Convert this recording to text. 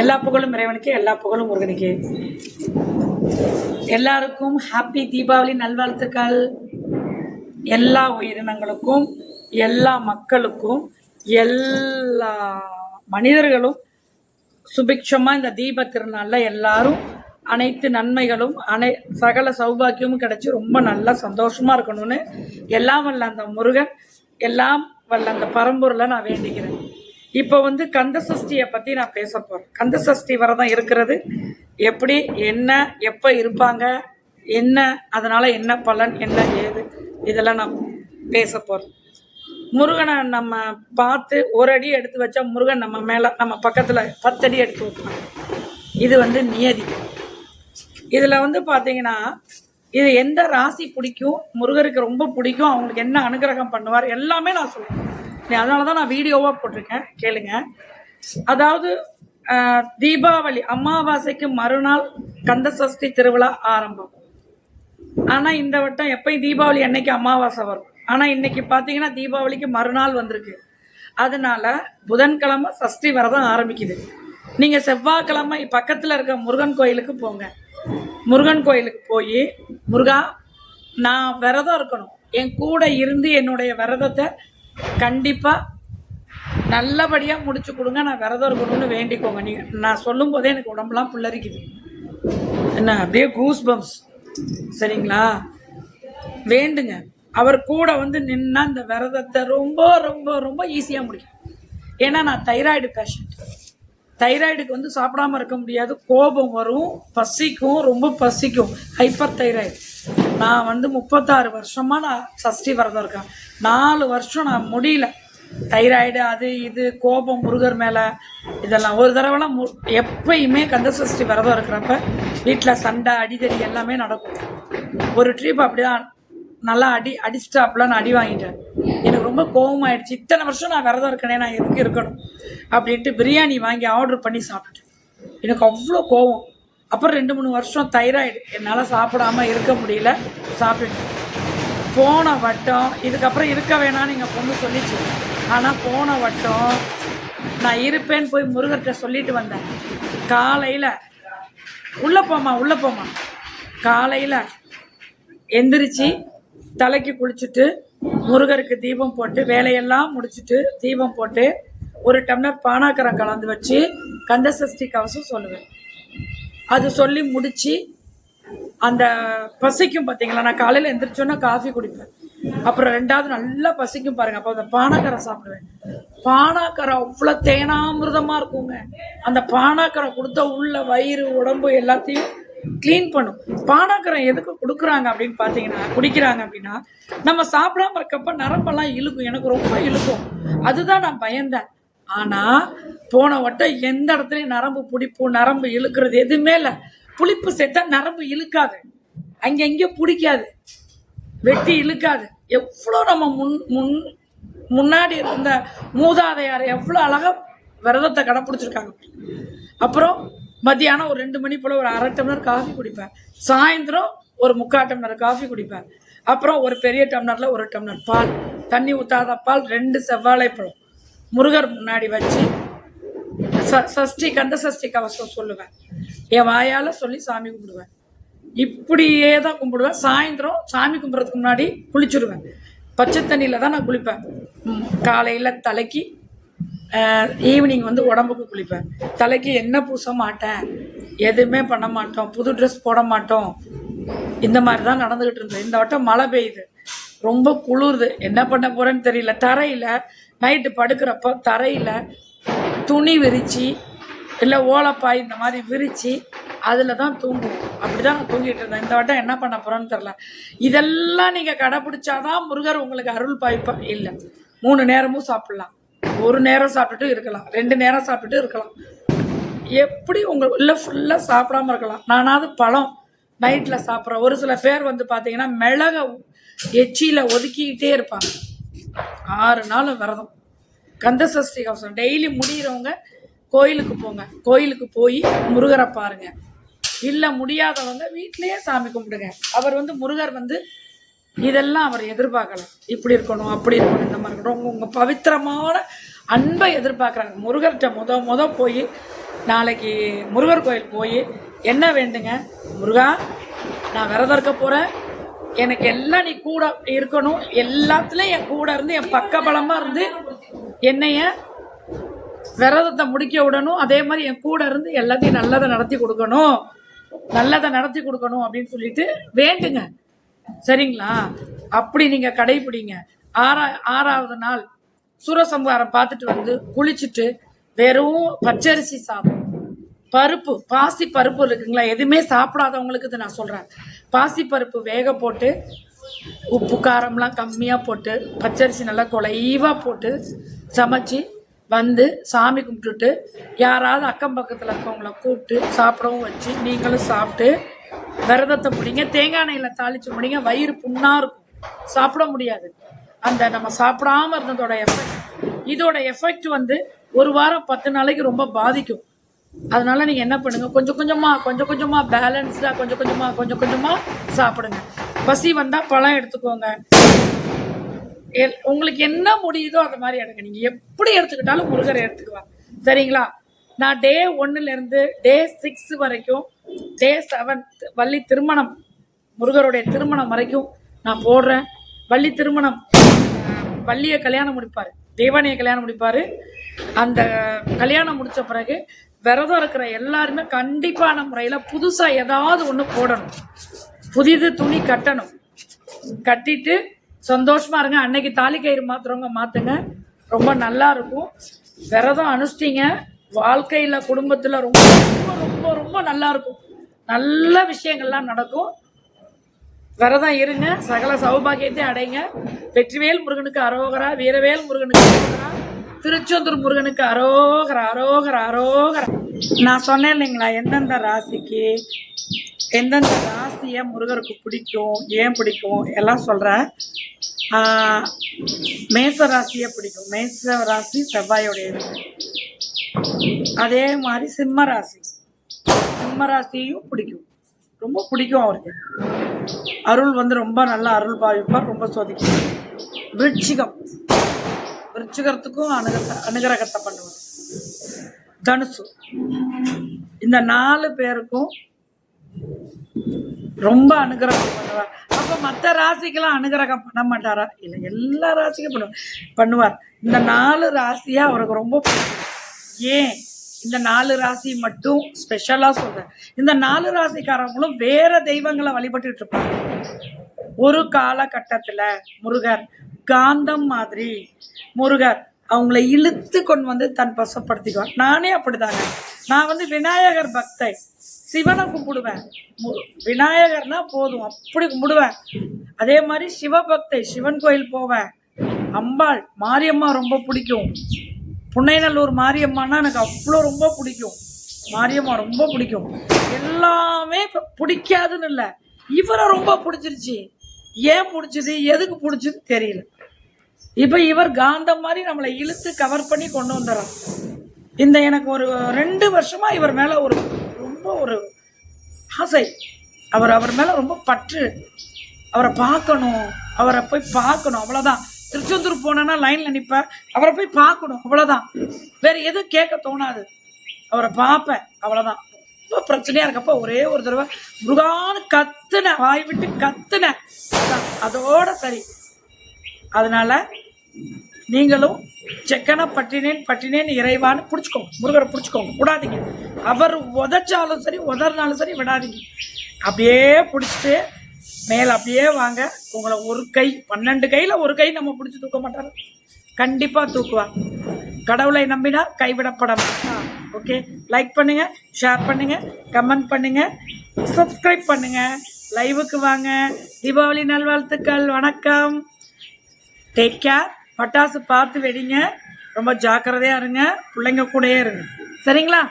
எல்லா புகழும் இறைவனுக்கு எல்லா புகழும் முருகனுக்கு. எல்லாருக்கும் ஹாப்பி தீபாவளி நல்வாழ்த்துக்கள். எல்லா உயிரினங்களுக்கும் எல்லா மக்களுக்கும் எல்லா மனிதர்களும் சுபிக்ஷமாக இந்த தீப திருநாளில் எல்லாரும் அனைத்து நன்மைகளும் அனை சகல சௌபாக்கியமும் கிடைச்சி ரொம்ப நல்லா சந்தோஷமா இருக்கணும்னு எல்லாம் வல்ல அந்த முருகன் எல்லாம் வல்ல அந்த பரம்பூரில் நான் வேண்டிக்கிறேன். இப்போ வந்து கந்த சஷ்டியை பற்றி நான் பேச போகிறேன் கந்த சஷ்டி விரதம் இருக்கிறது. எப்படி என்ன எப்போ இருப்பாங்க என்ன அதனால் என்ன பலன் என்ன ஏது இதெல்லாம் நான் பேச போகிறேன் முருகனை நம்ம பார்த்து ஒரு அடி எடுத்து வச்சா முருகன் நம்ம மேலே நம்ம பக்கத்தில் பத்தடி எடுத்து வைப்பாங்க. இது வந்து நியதி. இதில் வந்து பார்த்தீங்கன்னா இது எந்த ராசி பிடிக்கும் முருகருக்கு ரொம்ப பிடிக்கும் அவங்களுக்கு என்ன அனுகிரகம் பண்ணுவார் எல்லாமே நான் சொல்லுவேன் அதனால தான் நான் வீடியோவாக போட்டிருக்கேன். கேளுங்க. அதாவது தீபாவளி அமாவாசைக்கு மறுநாள் கந்த சஷ்டி திருவிழா ஆரம்பம். ஆனால் இந்த வட்டம் எப்பயும் தீபாவளி அன்னைக்கு அமாவாசை வரும். ஆனால் இன்னைக்கு பார்த்தீங்கன்னா தீபாவளிக்கு மறுநாள் வந்திருக்கு. அதனால புதன்கிழமை சஷ்டி விரதம் ஆரம்பிக்குது. நீங்கள் செவ்வாய்க்கிழமை பக்கத்தில் இருக்க முருகன் கோயிலுக்கு போங்க. முருகன் கோயிலுக்கு போய் முருகா நான் விரதம் இருக்கணும். என் கூட இருந்து என்னுடைய விரதத்தை கண்டிப்பாக நல்லபடியாக முடிச்சு கொடுங்க. நான் விரதம் இருக்கணும்னு வேண்டிக்கோங்க. நீங்கள் நான் சொல்லும் போதே எனக்கு உடம்புலாம் புல்லரிக்குது. என்ன அப்படியே கூஸ் பம்ப்ஸ் சரிங்களா? வேண்டுங்க. அவர் கூட வந்து நின்னா இந்த விரதத்தை ரொம்ப ரொம்ப ரொம்ப ஈஸியாக முடியும் ஏன்னா நான் தைராய்டு பேஷண்ட் தைராய்டுக்கு வந்து சாப்பிடாம இருக்க முடியாது. கோபம் வரும் பசிக்கும் ரொம்ப பசிக்கும். ஹைப்பர் தைராய்டு நான் வந்து முப்பத்தாறு வருஷமாக நான் சஷ்டி விரதம் இருக்கேன். நாலு வருஷம் நான் முடியல. தைராய்டு அது இது கோபம் முருகர் மேலே இதெல்லாம். ஒரு தடவைலாம் மு எப்பயுமே கந்த சஷ்டி விரதம் இருக்கிறப்ப வீட்டில் சண்டை அடிதடி எல்லாமே நடக்கும். ஒரு ட்ரிப் அப்படிதான் நல்லா அடி அடிச்சிட்டாப்புல நான் அடி வாங்கிட்டேன். எனக்கு ரொம்ப கோபம் ஆயிடுச்சு இத்தனை வருஷம் நான் விரதம் இருக்கனே நான் எதுக்கு இருக்கணும்? அப்படின்ட்டு பிரியாணி வாங்கி ஆர்டர் பண்ணி சாப்பிட்டுட்டேன். எனக்கு அவ்வளோ கோவம். அப்புறம் ரெண்டு மூணு வருஷம் தைராய்டு. என்னால் சாப்பிடாம இருக்க முடியல. சாப்பிட்டுட்டேன் போன வட்டம் இதுக்கப்புறம் இருக்க வேணாம்னு எங்கள் பொண்ணு சொல்லிச்சு. ஆனால் போன வட்டம் நான் இருப்பேன்னு போய் முருகர்கிட்ட சொல்லிட்டு வந்தேன். காலையில் உள்ளே போமா உள்ளே போமா காலையில் எந்திரிச்சு தலைக்கு குளிச்சுட்டு முருகருக்கு தீபம் போட்டு வேலையெல்லாம் முடிச்சுட்டு தீபம் போட்டு ஒரு டம்ளர் பானாக்கரம் கலந்து வச்சு கந்த சஷ்டி கவசம் சொல்லுவேன். அது சொல்லி முடிச்சு அந்த பசிக்கும் பார்த்தீங்களா நான் காலையில் எந்திரிச்சோன்னா காஃபி குடிப்பேன். அப்புறம் ரெண்டாவது நல்லா பசிக்கும் பாருங்க. அப்போ அந்த பானாக்கரை சாப்பிடுவேன். பானாக்கரை அவ்வளோ தேனாமிரதமாக இருக்குங்க. அந்த பானாக்கரை கொடுத்த உள்ள வயிறு உடம்பு எல்லாத்தையும் க்ளீன் பண்ணும். பானாக்கரம் எதுக்கு கொடுக்குறாங்க அப்படின்னு பார்த்தீங்கன்னா குடிக்கிறாங்க அப்படின்னா நம்ம சாப்பிடாம இருக்கப்ப நரம்பெல்லாம் இழுக்கும். எனக்கு ரொம்ப இழுக்கும். அதுதான் நான் பயந்தேன். ஆனால் போன வட்டம் எந்த இடத்துலையும் நரம்பு பிடிப்பு நரம்பு இழுக்கிறது எதுவுமே இல்லை. புளிப்பு சேர்த்தா நரம்பு இழுக்காது. அங்கங்கே பிடிக்காது. வெட்டி இழுக்காது. எவ்வளோ நம்ம முன் முன் முன்னாடி இருந்த மூதாதையார் எவ்வளோ அழகாக விரதத்தை கடைப்பிடிச்சிருக்காங்க. அப்புறம் மத்தியானம் ஒரு ரெண்டு மணி போல் ஒரு அரை டம்ளர் காஃபி குடிப்பேன். சாயந்தரம் ஒரு முக்கால் டம்ளர் காஃபி குடிப்பேன். அப்புறம் ஒரு பெரிய டம்ளரில் ஒரு டம்ளர் பால். தண்ணி ஊற்றாத பால் ரெண்டு செவ்வாழைப்பழம். முருகர் முன்னாடி வச்சு ச சஷ்டி கந்த சஷ்டி கவசம் சொல்லுவேன். என் வாயால் சொல்லி சாமி கும்பிடுவேன். இப்படியே தான் கும்பிடுவேன். சாயந்தரம் சாமி கும்பிட்றதுக்கு முன்னாடி குளிச்சுடுவேன் பச்சை தண்ணியில் தான் நான் குளிப்பேன். காலையில் தலைக்கு ஈவினிங் வந்து உடம்புக்கு குளிப்பேன். தலைக்கு எண்ணெய் பூச மாட்டேன். எதுவுமே பண்ண மாட்டோம். புது ட்ரெஸ் போட மாட்டோம். இந்த மாதிரி தான் நடந்துக்கிட்டு இருந்தேன் இந்த வட்டம் மழை பெய்யுது. ரொம்ப குளிருது. என்ன பண்ண போறேன்னு தெரியல. தரையில் நைட்டு படுக்கிறப்போ தரையில் துணி விரித்து இல்லை ஓலப்பாய் இந்த மாதிரி விரித்து அதில் தான் தூங்குவோம். அப்படி தான் நான் தூங்கிட்டு இருந்தேன். இந்த வட்டம் என்ன பண்ண போகிறோன்னு தெரில இதெல்லாம் நீங்கள் கடைப்பிடிச்சாதான் முருகர் உங்களுக்கு அருள் பாய்ப்பா? இல்லை. மூணு நேரமும் சாப்பிட்லாம். ஒரு நேரம் சாப்பிட்டுட்டு இருக்கலாம். ரெண்டு நேரம் சாப்பிட்டுட்டு இருக்கலாம். எப்படி உங்கள் உள்ள ஃபுல்லாக சாப்பிடாம இருக்கலாம்? நானாவது பழம் நைட்டில் சாப்பிட்றேன். ஒரு சில பேர் வந்து பார்த்தீங்கன்னா மிளகை எச்சியில் ஒதுக்கிக்கிட்டே இருப்பாங்க. ஆறு நாள் விரதம். கந்த சஷ்டி கவசம். டெய்லி முடிகிறவங்க கோயிலுக்கு போங்க. கோயிலுக்கு போய் முருகரை பாருங்க. இல்லை முடியாதவங்க வீட்டிலேயே சாமி கும்பிடுங்க. அவர் வந்து முருகர் வந்து இதெல்லாம் அவர் எதிர்பார்க்கல. இப்படி இருக்கணும் அப்படி இருக்கணும் இந்த மாதிரி இருக்கணும். உங்கள் உங்கள் பவித்திரமான அன்பை எதிர்பார்க்குறாங்க. முருகர்கிட்ட முத முத போய் நாளைக்கு முருகர் கோயில் போய் என்ன வேண்டுங்க? முருகா நான் விரதம் இருக்க போகிறேன் எனக்கு எல்லாம் நீ கூட இருக்கணும். எல்லாத்துலேயும் என் கூட இருந்து என் பக்கபலமாக இருந்து என்னைய விரதத்தை முடிக்க விடணும். அதே மாதிரி என் கூட இருந்து எல்லாத்தையும் நல்லதை நடத்தி கொடுக்கணும். நல்லதை நடத்தி கொடுக்கணும் அப்படின்னு சொல்லிட்டு வேண்டுங்க. சரிங்களா? அப்படி நீங்க கடைபிடிங்க. ஆறா ஆறாவது நாள் சூரசம்ஹாரம் பார்த்துட்டு வந்து குளிச்சுட்டு வெறும் பச்சரிசி சாதம். பருப்பு பாசி பருப்பு இருக்குங்களா? எதுவுமே சாப்பிடாதவங்களுக்கு இது நான் சொல்கிறேன் பாசி பருப்பு வேக போட்டு உப்பு காரம்லாம் கம்மியாக போட்டு பச்சரிசி நல்லா குலைவாக போட்டு சமைச்சு வந்து சாமி கும்பிட்டுட்டு யாராவது அக்கம் பக்கத்தில் இருக்கவங்கள கூப்பிட்டு சாப்பிடவும் வச்சு நீங்களும் சாப்பிட்டு விரதத்தை முடிங்க. தேங்காய் எண்ணெயில் தாளிச்சு முடிங்க. வயிறு புண்ணாக இருக்கும். சாப்பிட முடியாது. அந்த நம்ம சாப்பிடாம இருந்ததோட எஃபெக்ட் இதோட எஃபெக்ட் வந்து ஒரு வாரம் பத்து நாளைக்கு ரொம்ப பாதிக்கும். அதனால நீங்க என்ன பண்ணுங்க? கொஞ்சம் கொஞ்சமா கொஞ்சம் கொஞ்சமா பேலன்ஸ்டா கொஞ்சம் கொஞ்சமா கொஞ்சம் கொஞ்சமா சாப்பிடுங்க. பசி வந்தா பழம் எடுத்துக்கோங்க. உங்களுக்கு என்ன முடியுதோ அந்த மாதிரி எடுங்க. நீங்க எப்படி எடுத்துக்கிட்டாலும் முருகரை எடுத்துக்குவாங்க. சரிங்களா? நான் டே ஒன்னுல இருந்து டே சிக்ஸ் வரைக்கும் டே செவன்த் வள்ளி திருமணம் முருகருடைய திருமணம் வரைக்கும் நான் போடுறேன். வள்ளி திருமணம் வள்ளியை கல்யாணம் முடிப்பாரு. தேவானியை கல்யாணம் முடிப்பாரு. அந்த கல்யாணம் முடிச்ச பிறகு விரதம் இருக்கிற எல்லாருமே கண்டிப்பான முறையில புதுசா ஏதாவது ஒண்ணு போடணும். புதிது துணி கட்டணும். கட்டிட்டு சந்தோஷமா இருங்க. அன்னைக்கு தாலி கயிறு மாத்துறவங்க மாத்துங்க. ரொம்ப நல்லா இருக்கும். விரதம் அனுஷ்டிங்க. வாழ்க்கையில குடும்பத்துல ரொம்ப ரொம்ப ரொம்ப ரொம்ப நல்லா இருக்கும். நல்ல விஷயங்கள்லாம் நடக்கும். விரதம் இருங்க. சகல சௌபாகியத்தையும் அடைங்க. வெற்றிவேல் முருகனுக்கு அரோகரா வீரவேல் முருகனுக்கு அரோகரா. திருச்செந்தூர் முருகனுக்கு அரோகர அரோகர அரோகரா. நான் சொன்னேன் இல்லைங்களா எந்தெந்த ராசிக்கு எந்தெந்த ராசியை முருகருக்கு பிடிக்கும் ஏன் பிடிக்கும் எல்லாம் சொல்கிறேன் மேச ராசியை பிடிக்கும். மேச ராசி செவ்வாயோடைய அதே மாதிரி சிம்ம ராசி. சிம்ம ராசியும் பிடிக்கும். ரொம்ப பிடிக்கும் அவருக்கு. அருள் வந்து ரொம்ப நல்லா அருள் பாவிப்பார் ரொம்ப சோதிக்கும் விருட்சிகம் விருச்சிகரத்துக்கும் அனுக அனுகிரகத்தை பண்ணுவார் தனுசு. இந்த நாலு பேருக்கும் ரொம்ப அனுகிரகம் பண்ணுவார் அப்ப மற்ற ராசிக்கெல்லாம் அனுகிரகம் பண்ண மாட்டாரா? இல்லை எல்லா ராசிக்கும் பண்ணுவார் பண்ணுவார். இந்த நாலு ராசியா அவருக்கு ரொம்ப பிடிக்கும். ஏன்? இந்த நாலு ராசி மட்டும் ஸ்பெஷலா சொல்றேன். இந்த நாலு ராசிக்காரங்களும் வேற தெய்வங்களை வழிபட்டுட்டு இருப்பாங்க. ஒரு காலகட்டத்துல முருகர் காந்தம் மாதிரி. முருகர் அவங்கள இழுத்து கொண்டு வந்து தன் பசப்படுத்திக்குவார் நானே அப்படிதாங்க. நான் வந்து விநாயகர் பக்தை. சிவனை கும்பிடுவேன். மு- விநாயகர்னா போதும். அப்படி கும்பிடுவேன். அதே மாதிரி சிவபக்தை சிவன் கோயில் போவேன். அம்பாள் மாரியம்மா ரொம்ப பிடிக்கும். புன்னைநல்லூர் மாரியம்மானா எனக்கு அவ்வளோ ரொம்ப பிடிக்கும். மாரியம்மா ரொம்ப பிடிக்கும். எல்லாமே பிடிக்காதுன்னு இல்லை. இவரை ரொம்ப பிடிச்சிருச்சு. ஏன் பிடிச்சது? எதுக்கு பிடிச்சது தெரியல. இப்போ இவர் காந்தம் மாதிரி நம்மளை இழுத்து கவர் பண்ணி கொண்டு வந்துடுறார். இந்த எனக்கு ஒரு ரெண்டு வருஷமா இவர் மேல ஒரு ரொம்ப ஒரு ஆசை. அவர் அவர் மேல ரொம்ப பற்று. அவரை பார்க்கணும். அவரை போய் பார்க்கணும். அவ்வளவுதான். திருச்செந்தூர் போனேன்னா லைன்ல நிப்பேன். அவரை போய் பார்க்கணும். அவ்வளவுதான். வேற எதுவும் கேட்க தோணாது. அவரை பார்ப்பேன். அவ்வளவுதான். ரொம்ப பிரச்சனையா இருக்கப்போ ஒரே ஒரு தடவை முருகான்னு கத்துனேன். வாய் விட்டு கத்துனேன். அதோட சரி. அதனால நீங்களும் செக்கனை பட்டினேன் பட்டினேன் இறைவான்னு பிடிச்சிக்கோங்க. முருகரை பிடிச்சிக்கோங்க. விடாதீங்க. அவர் உதச்சாலும் சரி உதறினாலும் சரி விடாதீங்க. அப்படியே பிடிச்சிட்டு மேலே அப்படியே வாங்க. உங்களை ஒரு கை பன்னெண்டு கையில் ஒரு கை நம்ம பிடிச்சி தூக்க மாட்டாரு. கண்டிப்பாக தூக்குவார். கடவுளை நம்பினார் கைவிடப்பட மாட்டார் ஓகே லைக் பண்ணுங்கள் ஷேர் பண்ணுங்கள் கமெண்ட் பண்ணுங்கள் சப்ஸ்கிரைப் பண்ணுங்கள் லைவுக்கு வாங்க. தீபாவளி நல்வாழ்த்துக்கள். வணக்கம். டேக் கேர் பட்டாசு பார்த்து வெடிங்க. ரொம்ப ஜாக்கிரதையாக இருங்க. பிள்ளைங்க கூடயே இருங்க. சரிங்களா?